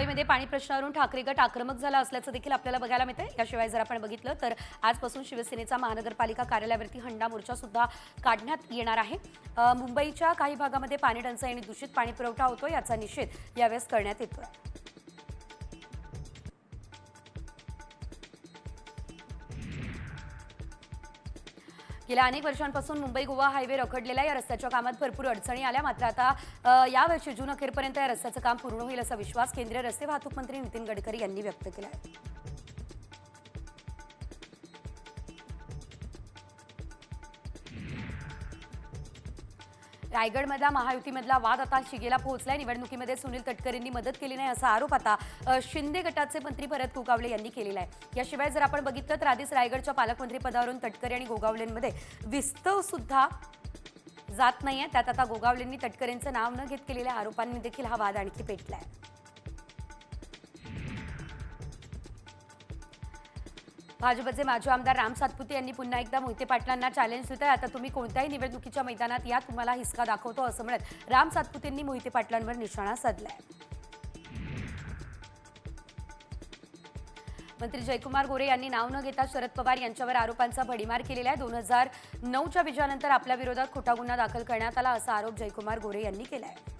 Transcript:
मुंबईमध्ये पाणी प्रश्नावरून ठाकरे गट आक्रमक झाला असल्याचं देखील आपल्याला बघायला मिळतंय. याशिवाय जर आपण बघितलं तर आजपासून शिवसेनेचा महानगरपालिका कार्यालयावरती हंडा मोर्चा सुद्धा काढण्यात येणार आहे. मुंबईच्या काही भागामध्ये पाणी टंचाई आणि दूषित पाणी पुरवठा होतो याचा निषेध यावेळेस करण्यात येतोय. गेल्या अनेक वर्षांपासून मुंबई गोवा हायवे रखडलेला या रस्त्याच्या कामात भरपूर अडचणी आल्या. मात्र आता या यावर्षी जून अखेरपर्यंत या रस्त्याचं काम पूर्ण होईल असा विश्वास केंद्रीय रस्ते वाहतूक मंत्री नितीन गडकरी यांनी व्यक्त केला आहे. रायगडमधला महायुतीमधला वाद आता शिगेला पोहोचलाय. निवडणुकीमध्ये सुनील तटकरेंनी मदत केली नाही असा आरोप आता शिंदे गटाचे मंत्री भरत गोगावले यांनी केलेला आहे. याशिवाय जर आपण बघितलं तर आधीच रायगडच्या पालकमंत्री पदावरून तटकरे आणि गोगावलेंमध्ये विस्तव सुद्धा जात नाहीये. त्यात आता गोगावलेंनी तटकरेंचं नाव न घेत केलेल्या आरोपांनी देखील हा वाद आणखी पेटलाय. भाजपचे माजी आमदार राम सातपुते यांनी पुन्हा एकदा मोहिते पाटलांना चॅलेंज दिलं आता तुम्ही कोणत्याही निवडणुकीच्या मैदानात या तुम्हाला हिसका दाखवतो असं म्हणत राम सातपुतेंनी मोहिते पाटलांवर निशाणा साधलाय. मंत्री जयकुमार गोरे यांनी नाव न घेता शरद पवार यांच्यावर आरोपांचा भडीमार केलेला आहे. दोन हजार नऊच्या विजयानंतर आपल्या विरोधात खोटा गुन्हा दाखल करण्यात आला असा आरोप जयकुमार गोरे यांनी केला आहे